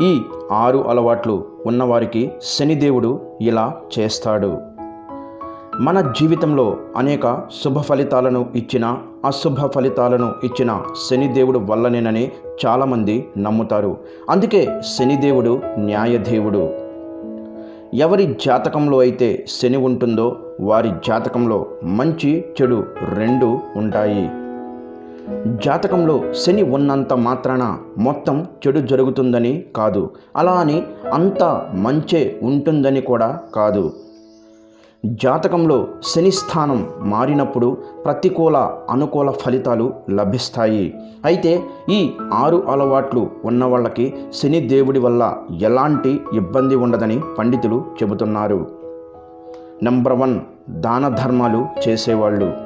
ఈ ఆరు అలవాట్లు ఉన్నవారికి శనిదేవుడు ఇలా చేస్తాడు. మన జీవితంలో అనేక శుభ ఫలితాలను ఇచ్చిన అశుభ ఫలితాలను ఇచ్చిన శనిదేవుడు వల్లనేనని చాలామంది నమ్ముతారు. అందుకే శనిదేవుడు న్యాయదేవుడు. ఎవరి జాతకంలో అయితే శని ఉంటుందో వారి జాతకంలో మంచి చెడు రెండు ఉంటాయి. జాతకంలో శని ఉన్నంత మాత్రాన మొత్తం చెడు జరుగుతుందని కాదు. అలా అని అంత మంచే ఉంటుందని కూడా కాదు. జాతకంలో శని స్థానం మారినప్పుడు ప్రతికూల అనుకూల ఫలితాలు లభిస్తాయి. అయితే ఈ ఆరు అలవాట్లు ఉన్న వాళ్ళకి శని దేవుడి వల్ల ఎలాంటి ఇబ్బంది ఉండదని పండితులు చెబుతున్నారు. నెంబర్ వన్ దాన ధర్మాలు చేసేవాళ్ళు.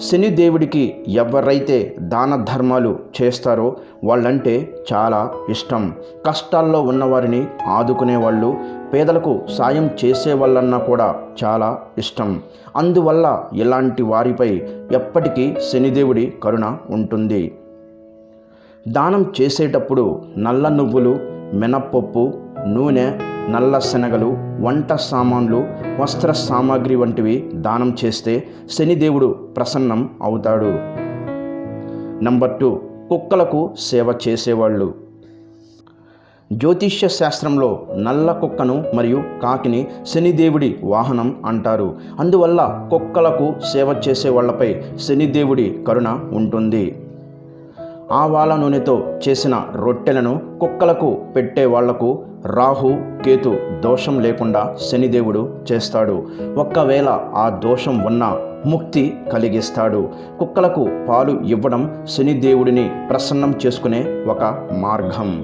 శని దేవుడికి ఎవరైతే దాన ధర్మాలు చేస్తారో వాళ్ళంటే చాలా ఇష్టం. కష్టాల్లో ఉన్నవారిని ఆదుకునేవాళ్ళు పేదలకు సాయం చేసేవాళ్ళన్నా కూడా చాలా ఇష్టం. అందువల్ల ఇలాంటి వారిపై ఎప్పటికీ శనిదేవుడి కరుణ ఉంటుంది. దానం చేసేటప్పుడు నల్ల నువ్వులు మినప్పప్పు నూనె నల్ల శనగలు వంట సామాన్లు వస్త్ర సామాగ్రి వంటివి దానం చేస్తే శనిదేవుడు ప్రసన్నం అవుతాడు. నంబర్ టూ కుక్కలకు సేవ చేసేవాళ్ళు. జ్యోతిష్య శాస్త్రంలో నల్ల కుక్కను మరియు కాకిని శనిదేవుడి వాహనం అంటారు. అందువల్ల కుక్కలకు సేవ చేసే వాళ్ళపై శనిదేవుడి కరుణ ఉంటుంది. ఆవాల నూనెతో చేసిన రొట్టెలను కుక్కలకు పెట్టే వాళ్ళకు రాహు కేతు దోషం లేకుండా శనిదేవుడు చేస్తాడు. ఒక్కవేళ ఆ దోషం ఉన్నా ముక్తి కలిగిస్తాడు. కుక్కలకు పాలు ఇవ్వడం శనిదేవుడిని ప్రసన్నం చేసుకునే ఒక మార్గం.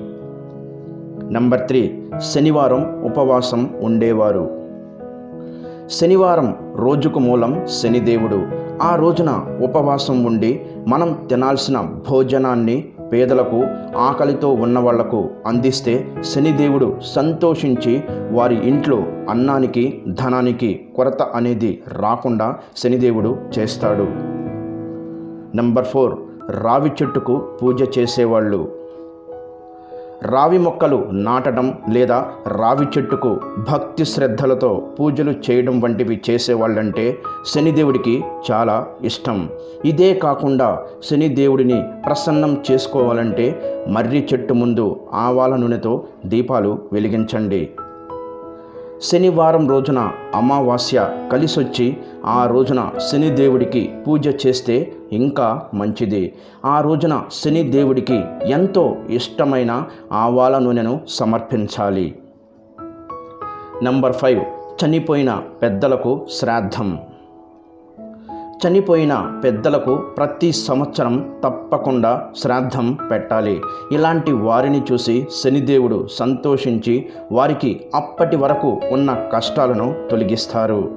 నంబర్ త్రీ శనివారం ఉపవాసం ఉండేవారు. శనివారం రోజుకు మూలం శనిదేవుడు. ఆ రోజున ఉపవాసం ఉండి మనం తినాల్సిన భోజనాన్ని పేదలకు ఆకలితో ఉన్న వాళ్ళకు అందిస్తే శనిదేవుడు సంతోషించి వారి ఇంట్లో అన్నానికి ధనానికి కొరత అనేది రాకుండా శనిదేవుడు చేస్తాడు. Number four. రావి చెట్టుకు పూజ చేసేవాళ్ళు. రావి మొక్కలు నాటడం లేదా రావి చెట్టుకు భక్తి శ్రద్ధలతో పూజలు చేయడం వంటివి చేసేవాళ్ళంటే శనిదేవుడికి చాలా ఇష్టం. ఇదే కాకుండా శనిదేవుడిని ప్రసన్నం చేసుకోవాలంటే మర్రి చెట్టు ముందు ఆవాల నూనెతో దీపాలు వెలిగించండి. శనివారం రోజున అమావాస్య కలిసొచ్చి ఆ రోజున శనిదేవుడికి పూజ చేస్తే ఇంకా మంచిది. ఆ రోజున శనిదేవుడికి ఎంతో ఇష్టమైన ఆవాల నూనెను సమర్పించాలి. Number five. చనిపోయిన పెద్దలకు శ్రాద్ధం. చనిపోయిన పెద్దలకు ప్రతి సంవత్సరం తప్పకుండా శ్రాద్ధం పెట్టాలి. ఇలాంటి వారిని చూసి శనిదేవుడు సంతోషించి వారికి అప్పటి వరకు ఉన్న కష్టాలను తొలగిస్తారు.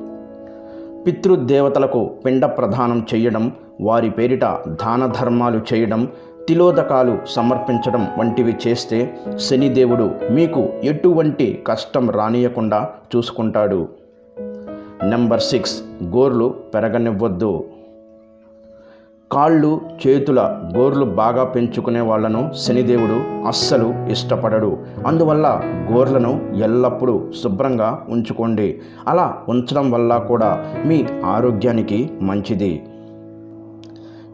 పితృదేవతలకు పిండ ప్రదానం చేయడం వారి పేరిట దాన ధర్మాలు చేయడం తిలోదకాలు సమర్పించడం వంటివి చేస్తే శనిదేవుడు మీకు ఎటువంటి కష్టం రానియకుండా చూసుకుంటాడు. నెంబర్ సిక్స్ గోర్లు పెరగనివ్వద్దు. కాళ్ళు చేతుల గోర్లు బాగా పెంచుకునే వాళ్ళను శనిదేవుడు అస్సలు ఇష్టపడడు. అందువల్ల గోర్లను ఎల్లప్పుడూ శుభ్రంగా ఉంచుకోండి. అలా ఉంచడం వల్ల కూడా మీ ఆరోగ్యానికి మంచిది.